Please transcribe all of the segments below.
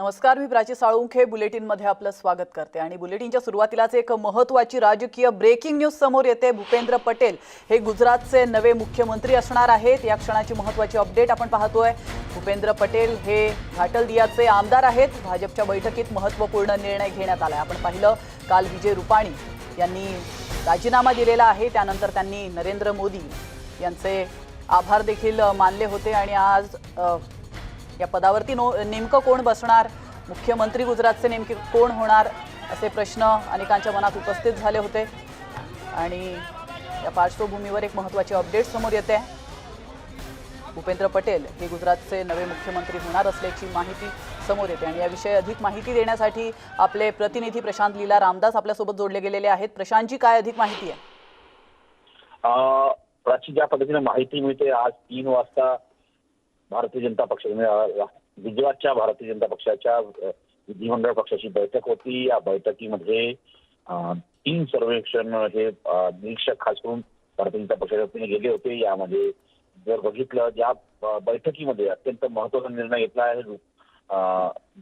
नमस्कार मी प्राची साळुंखे. बुलेटिनमध्ये आपलं स्वागत करते. आणि बुलेटिनच्या सुरुवातीलाच एक महत्त्वाची राजकीय ब्रेकिंग न्यूज समोर येते. भूपेंद्र पटेल हे गुजरातचे नवे मुख्यमंत्री असणार आहेत. या क्षणाची महत्त्वाची अपडेट आपण पाहतोय. भूपेंद्र पटेल हे घाटलदियाचे आमदार आहेत. भाजपच्या बैठकीत महत्त्वपूर्ण निर्णय घेण्यात आला आपण पाहिलं काल विजय रुपाणी यांनी राजीनामा दिलेला आहे. त्यानंतर त्यांनी नरेंद्र मोदी यांचे आभार देखील मानले होते. आणि आज या पदावरती नो नेमकं कोण बसणार? मुख्यमंत्री गुजरातचे नेमके कोण होणार? असे प्रश्न अनेकांच्या मनात उपस्थित झाले होते. आणि या पार्श्वभूमीवर एक महत्त्वाची अपडेट समोर येते. भूपेंद्र पटेल हे गुजरातचे नवे मुख्यमंत्री होणार असल्याची माहिती समोर येते. आणि याविषयी अधिक माहिती देण्यासाठी आपले प्रतिनिधी प्रशांत लीला रामदास आपल्यासोबत जोडले गेलेले आहेत. प्रशांतजी काय अधिक माहिती आहे? प्राची ज्या पद्धतीने माहिती मिळते आज तीन वाजता भारतीय जनता पक्ष म्हणजे, गुजरातच्या भारतीय जनता पक्षाच्या विधिमंडळ पक्षाची बैठक होती. या बैठकीमध्ये तीन सर्वेक्षण हे निरीक्षक खास करून भारतीय जनता पक्षाच्या वतीने गेले होते. यामध्ये जर बघितलं ज्या बैठकीमध्ये अत्यंत महत्त्वाचा निर्णय घेतला आहे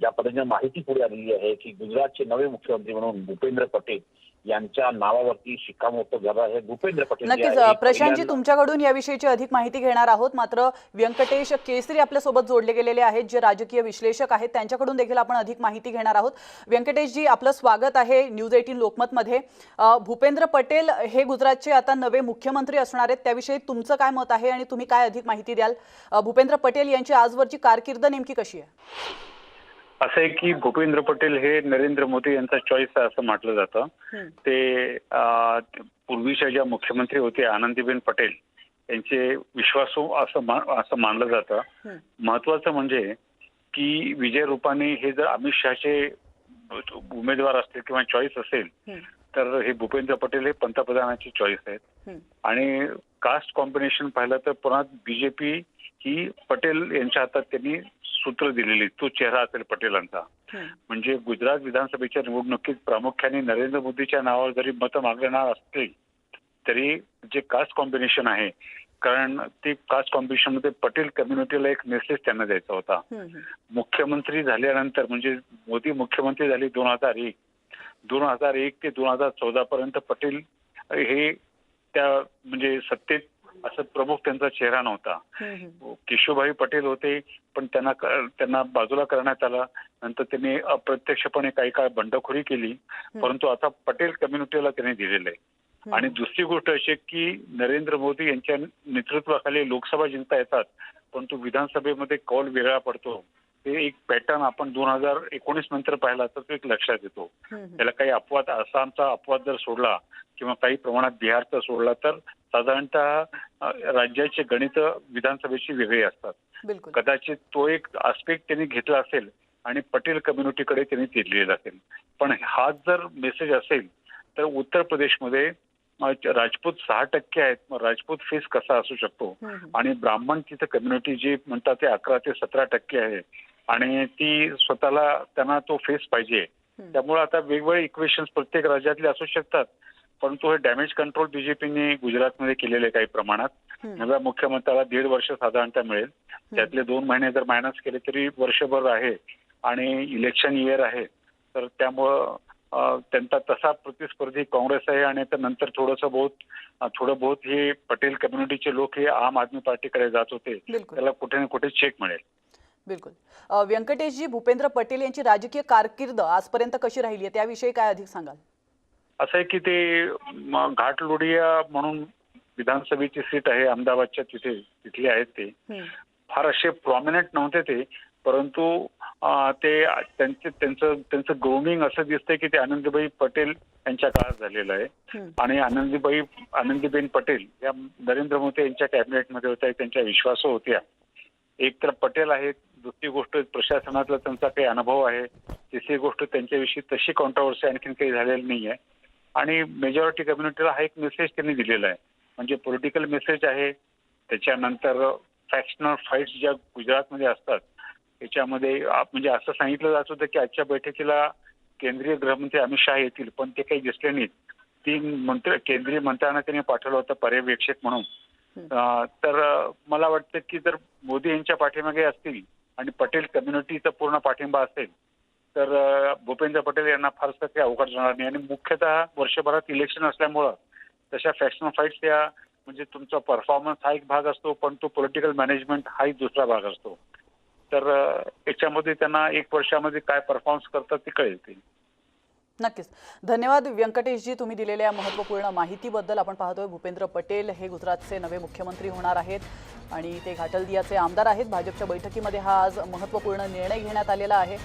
ज्या पद्धतीने माहिती पुढे आलेली आहे की गुजरातचे नवे मुख्यमंत्री म्हणून भूपेंद्र पटेल यांच्या नावावरती शिक्कामोर्तब झालं आहे. भूपेंद्र पटेल नक्कीच प्रशांतजी तुमच्याकडून याविषयीची अधिक माहिती घेणार आहोत. मात्र व्यंकटेश केसरी आपल्यासोबत जोडले गेलेले आहेत जे राजकीय विश्लेषक आहेत. त्यांच्याकडून देखील आपण अधिक माहिती घेणार आहोत. व्यंकटेशजी आपलं स्वागत आहे न्यूज एटीन लोकमतमध्ये. भूपेंद्र पटेल हे गुजरातचे आता नवे मुख्यमंत्री असणार आहेत. त्याविषयी तुमचं काय मत आहे आणि तुम्ही काय अधिक माहिती द्याल? भूपेंद्र पटेल यांची आजवरची कारकीर्द नेमकी कशी आहे? असं आहे की भूपेंद्र पटेल हे नरेंद्र मोदी यांचा चॉईस आहे असं म्हटलं जातं. ते पूर्वीच्या ज्या मुख्यमंत्री होते आनंदीबेन पटेल यांचे विश्वासू असं असं मानलं जातं. महत्वाचं म्हणजे की विजय रुपानी हे जर अमित शहाचे उमेदवार असतील किंवा चॉईस असेल. तर हे भूपेंद्र पटेल हे पंतप्रधानाची चॉईस आहेत. आणि कास्ट कॉम्बिनेशन पाहिलं तर पुन्हा बीजेपी ही पटेल यांच्या हातात त्यांनी सूत्र दिलेली तो चेहरा असेल पटेलांचा. म्हणजे गुजरात विधानसभेच्या निवडणुकीत प्रामुख्याने नरेंद्र मोदीच्या नावावर जरी मतं मागणार असतील तरी जे कास्ट कॉम्बिनेशन आहे कारण ते कास्ट कॉम्बिनेशनमध्ये पटेल कम्युनिटीला एक मेसेज त्यांना द्यायचा होता. मुख्यमंत्री झाल्यानंतर म्हणजे मोदी मुख्यमंत्री झाले दोन हजार एक दोन हजार एक ते दोन हजार चौदा पर्यंत पटेल हे त्या म्हणजे सत्तेत असं प्रमुख त्यांचा चेहरा नव्हता. केशुभाई पटेल होते पण त्यांना त्यांना बाजूला करण्यात आलं. नंतर त्यांनी अप्रत्यक्षपणे काही काळ बंडखोरी केली. परंतु आता पटेल कम्युनिटीला त्यांनी दिलेलं आहे. आणि दुसरी गोष्ट अशी की नरेंद्र मोदी यांच्या नेतृत्वाखाली लोकसभा जिंकता येतात परंतु विधानसभेमध्ये कौल वेगळा पडतो. ते एक पॅटर्न आपण दोन हजार एकोणीस नंतर पाहिला तर तो एक लक्षात येतो. हं, हं. त्याला काही अपवाद आसामचा अपवाद जर सोडला किंवा काही प्रमाणात बिहारचा सोडला तर साधारणतः राज्याचे गणित विधानसभेची वेगळी असतात. कदाचित तो एक आस्पेक्ट त्यांनी घेतला असेल आणि पटेल कम्युनिटीकडे त्यांनी ते दिलेला असेल. पण हाच जर मेसेज असेल तर उत्तर प्रदेशमध्ये राजपूत सहा टक्के आहेत. मग राजपूत फेस कसा असू शकतो? हं, हं. आणि ब्राह्मण तिथं कम्युनिटी जी म्हणतात ते अकरा ते सतरा टक्के आहे. आणि ती स्वतःला त्यांना तो फेस पाहिजे. त्यामुळे आता वेगवेगळे इक्वेशन्स प्रत्येक राज्यातले असू शकतात. परंतु हे डॅमेज कंट्रोल बीजेपीने गुजरातमध्ये केलेले काही प्रमाणात. नव्या मुख्यमंत्र्याला दीड वर्ष साधारणतः मिळेल. त्यातले दोन महिने जर मायनस केले तरी वर्षभर आहे आणि इलेक्शन इयर आहे. तर त्यामुळं त्यांचा तसा प्रतिस्पर्धी काँग्रेस आहे आणि तर नंतर थोडंसं बहुत थोडं बहुत हे पटेल कम्युनिटीचे लोक हे आम आदमी पार्टीकडे जात होते. त्याला कुठे ना कुठे चेक मिळेल. बिलकुल. व्यंकटेशजी भूपेंद्र पटेल यांची राजकीय कारकीर्द आजपर्यंत कशी राहिली आहे त्याविषयी काय अधिक सांगाल? असं आहे की ते म, घाट लोडिया म्हणून विधानसभेची सीट आहे अहमदाबादच्या तिथे तिथले आहेत ते. फार असे प्रॉमिनंट नव्हते ते परंतु ते त्यांचे त्यांचं त्यांचं ग्रोमिंग असं दिसतंय की ते आनंदीबाई पटेल यांच्या काळात झालेलं आहे. आणि आनंदीबाई आनंदीबेन पटेल या नरेंद्र मोदी यांच्या कॅबिनेटमध्ये होत्या त्यांच्या विश्वासू होत्या. एक तर पटेल आहेत दुसरी गोष्ट प्रशासनातला त्यांचा काही अनुभव आहे. तिसरी गोष्ट त्यांच्याविषयी तशी कॉन्ट्रोवर्सी आणखीन काही झालेली नाही आहे आणि मेजॉरिटी कम्युनिटीला हा एक मेसेज त्यांनी दिलेला आहे. म्हणजे पॉलिटिकल मेसेज आहे. त्याच्यानंतर फॅक्शनल फाईट्स ज्या गुजरातमध्ये असतात त्याच्यामध्ये म्हणजे असं सांगितलं जात होतं की आजच्या बैठकीला केंद्रीय गृहमंत्री अमित शहा येतील पण ते काही दिसले नाहीत. तीन मंत्री केंद्रीय मंत्र्यांना त्यांनी पाठवलं होतं पर्यवेक्षक म्हणून. तर मला वाटतं की जर मोदी यांच्या पाठीमागे असतील आणि पटेल कम्युनिटीचा पूर्ण पाठिंबा असेल तर भूपेंद्र पटेल यांना फारसं काही अवघड जाणार नाही. आणि मुख्यतः वर्षभरात इलेक्शन असल्यामुळं तशा फॅक्शनल फाईट्स या म्हणजे तुमचा परफॉर्मन्स हा एक भाग असतो पण तो पॉलिटिकल मॅनेजमेंट हाही दुसरा भाग असतो. तर याच्यामध्ये त्यांना एक वर्षामध्ये काय परफॉर्मन्स करतात ते कळेल ते. नक्कीच. धन्यवाद व्यंकटेशजी तुम्ही दिलेल्या महत्त्वपूर्ण माहितीबद्दल. आपण पाहतोय भूपेंद्र पटेल हे गुजरातचे नवे मुख्यमंत्री होणार आहेत आणि ते घाटलदियाचे आमदार आहेत. भाजपच्या बैठकीमध्ये हा आज महत्त्वपूर्ण निर्णय घेण्यात आलेला आहे.